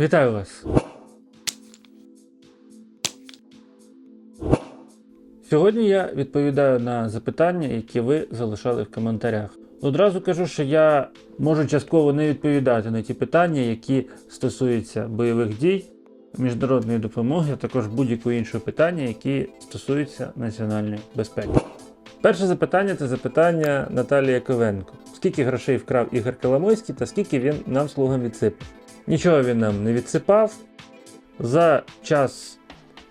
Вітаю вас! Сьогодні я відповідаю на запитання, які ви залишали в коментарях. Одразу кажу, що я можу частково не відповідати на ті питання, які стосуються бойових дій, міжнародної допомоги, а також будь-якого іншого питання, які стосуються національної безпеки. Перше запитання це запитання Наталії Яковенко. Скільки грошей вкрав Ігор Коломойський та скільки він нам слугам відсипав? Нічого він нам не відсипав. За час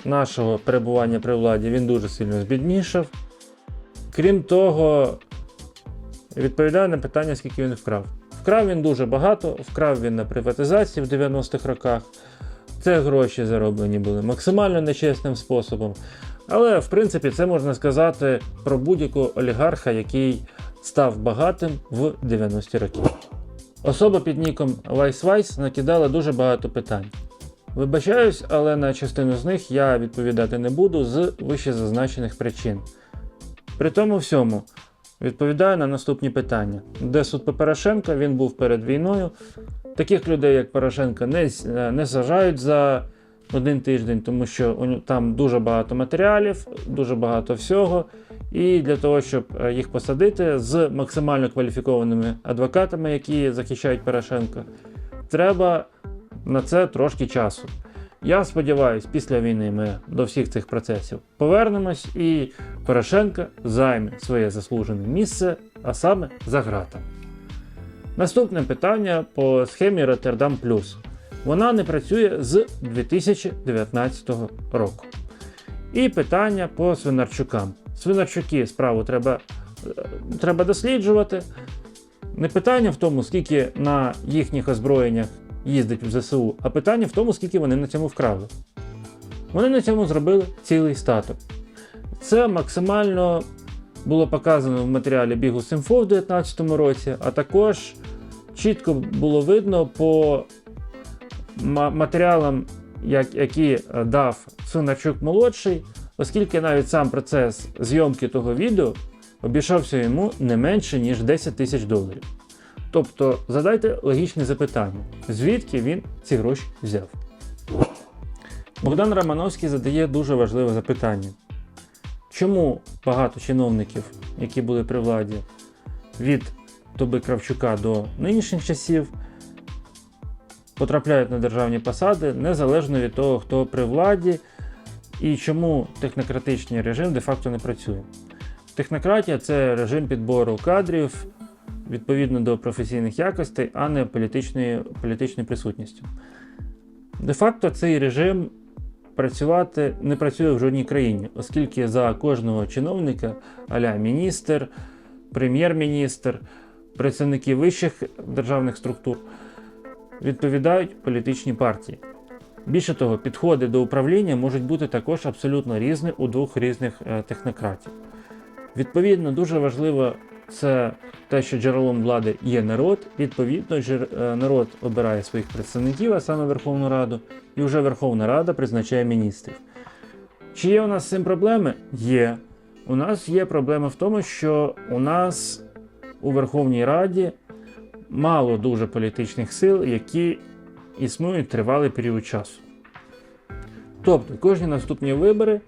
нашого перебування при владі він дуже сильно збіднішав. Крім того, відповідаю на питання, скільки він вкрав. Вкрав він дуже багато, вкрав він на приватизації в 90-х роках. Це гроші зароблені були максимально нечесним способом. Але, в принципі, це можна сказати про будь-якого олігарха, який став багатим в 90-ті роки. Особа під ніком Вайс Вайс накидала дуже багато питань. Вибачаюсь, але на частину з них я відповідати не буду з вищезазначених причин. При тому всьому відповідаю на наступні питання: де суд по Порошенка він був перед війною. Таких людей, як Порошенка, не, е, не сажають за один тиждень, тому що там дуже багато матеріалів, дуже багато всього. І для того, щоб е, їх посадити з максимально кваліфікованими адвокатами, які захищають Порошенка, треба на це трошки часу. Я сподіваюся, після війни ми до всіх цих процесів повернемось і Порошенко займе своє заслужене місце, а саме за ґратами. Наступне питання по схемі Роттердам Плюс. Вона не працює з 2019 року. І питання по свинарчукам. Свинарчуки справу треба, е, треба досліджувати. Не питання в тому, скільки на їхніх озброєннях їздить в ЗСУ, а питання в тому, скільки вони на цьому вкрали. Вони на цьому зробили цілий статок. Це максимально було показано в матеріалі бігу Симфо в 2019 році, а також чітко було видно по матеріалам, які е, дав Сунарчук молодший, оскільки навіть сам процес зйомки того відео обійшовся йому не менше, ніж 10 тисяч доларів. Тобто задайте логічне запитання, звідки він ці гроші взяв. Богдан Романовський задає дуже важливе запитання. Чому багато чиновників, які були при владі від Тоби Кравчука до нинішніх часів, потрапляють на державні посади незалежно від того, хто при владі, і чому технократичний режим де-факто не працює? Технократія це режим підбору кадрів відповідно до професійних якостей, а не політичної, політичної присутністю. Де-факто цей режим працювати не працює в жодній країні, оскільки за кожного чиновника, аля міністр, прем'єр-міністр, працівники вищих державних структур відповідають політичні партії. Більше того, підходи до управління можуть бути також абсолютно різні у двох різних е, технократів. Відповідно, дуже важливо це те, що джерелом влади є народ. Відповідно, е, народ обирає своїх представників, а саме Верховну Раду, і вже Верховна Рада призначає міністрів. Чи є у нас з цим проблеми? Є. У нас є проблема в тому, що у нас у Верховній Раді мало дуже політичних сил, які існують тривалий період часу. Тобто, кожні наступні вибори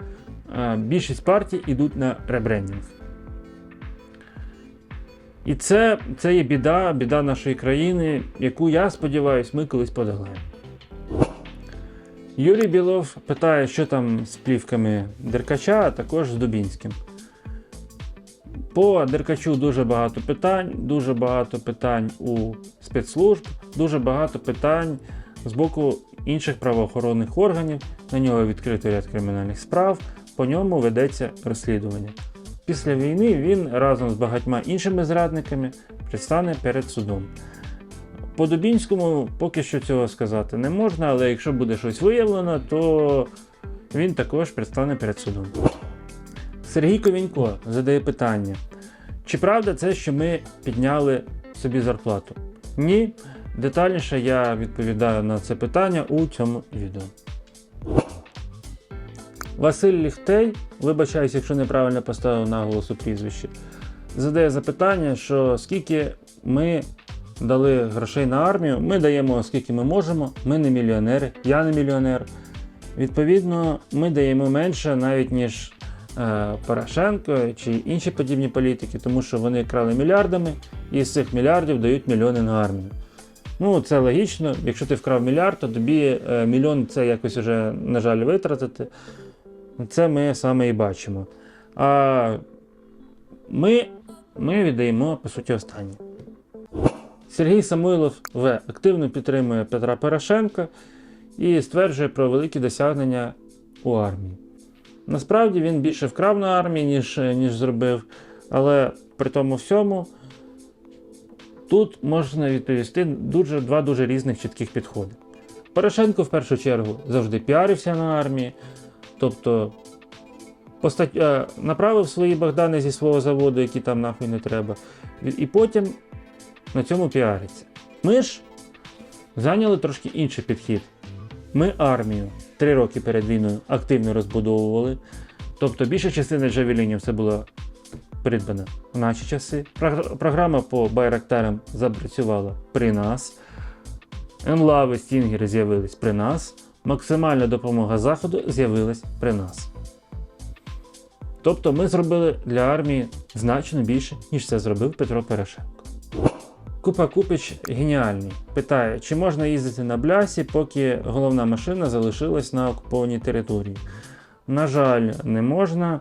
е, більшість партій йдуть на ребрендінг. І це, це є біда, біда нашої країни, яку я сподіваюся, ми колись подолаємо. Юрій Білов питає, що там з плівками Деркача, а також з Дубінським. По Деркачу дуже багато питань, дуже багато питань у спецслужб, дуже багато питань з боку інших правоохоронних органів. На нього відкрито ряд кримінальних справ, по ньому ведеться розслідування. Після війни він разом з багатьма іншими зрадниками предстане перед судом. По Дубінському поки що цього сказати не можна, але якщо буде щось виявлено, то він також предстане перед судом. Сергій Ковінько задає питання: чи правда це, що ми підняли собі зарплату? Ні. Детальніше я відповідаю на це питання у цьому відео. Василь Ліхтей, вибачаюсь, якщо неправильно поставив наголос у прізвищі, задає запитання, що скільки ми дали грошей на армію. Ми даємо скільки ми можемо. Ми не мільйонери, я не мільйонер. Відповідно, ми даємо менше навіть ніж е, Порошенко чи інші подібні політики, тому що вони крали мільярдами і з цих мільярдів дають мільйони на армію. Ну, це логічно. Якщо ти вкрав мільярд, то тобі е, мільйон це якось вже, на жаль, витратити. Це ми саме і бачимо. А ми, ми віддаємо, по суті, останнє. Сергій Самойлов В. активно підтримує Петра Порошенка і стверджує про великі досягнення у армії. Насправді він більше вкрав на армії, ніж, ніж зробив, але при тому всьому тут можна відповісти дуже, два дуже різних чітких підходи. Порошенко в першу чергу завжди піарився на армії, тобто постать, е, направив свої Богдани зі свого заводу, які там нахуй не треба, і потім на цьому піариться. Ми ж зайняли трошки інший підхід. Ми армію три роки перед війною активно розбудовували. Тобто більша частина джавелінів це була придбана в наші часи. Програма по байрактарам запрацювала при нас. Енлави, стінгери з'явились при нас. Максимальна допомога Заходу з'явилась при нас. Тобто ми зробили для армії значно більше, ніж це зробив Петро Порошенко. Купа Купич геніальний. Питає, чи можна їздити на блясі, поки головна машина залишилась на окупованій території. На жаль, не можна.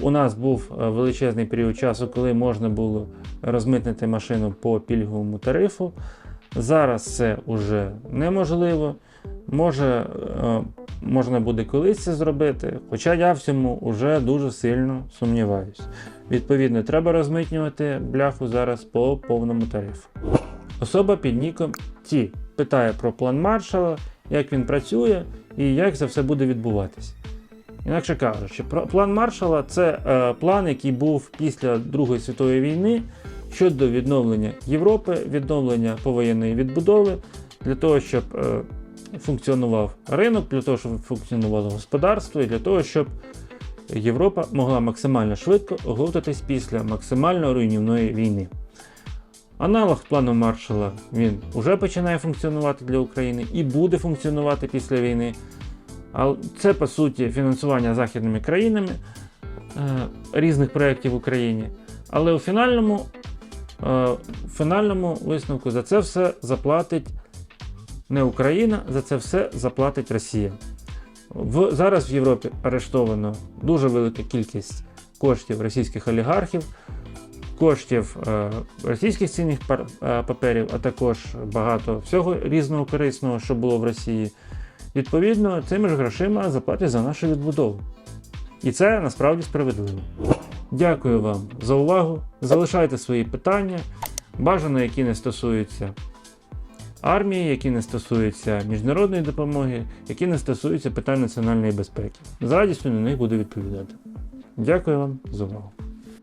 У нас був е, величезний період часу, коли можна було розмитнити машину по пільговому тарифу. Зараз це вже неможливо. Може, е, можна буде колись це зробити, хоча я в цьому вже дуже сильно сумніваюся. Відповідно, треба розмитнювати бляху зараз по повному тарифу. Особа під ніком Ті питає про план маршала, як він працює і як це все буде відбуватися. Інакше кажучи, план маршала це е, план, який був після Другої світової війни щодо відновлення Європи, відновлення повоєнної відбудови, для того, щоб е, функціонував ринок, для того, щоб функціонувало господарство, і для того, щоб Європа могла максимально швидко оговтатись після максимально руйнівної війни. Аналог плану Маршала він вже починає функціонувати для України і буде функціонувати після війни. Це по суті фінансування західними країнами е, різних проєктів в Україні. Але у фінальному, е, в фінальному висновку за це все заплатить не Україна, за це все заплатить Росія. В, зараз в Європі арештовано дуже велика кількість коштів російських олігархів, коштів е, російських цінних пар- е, паперів, а також багато всього різного корисного, що було в Росії. Відповідно, цими ж грошима заплатять за нашу відбудову. І це насправді справедливо. Дякую вам за увагу. Залишайте свої питання, бажано, які не стосуються армії, які не стосуються міжнародної допомоги, які не стосуються питань національної безпеки. З радістю на них буду відповідати. Дякую вам за увагу.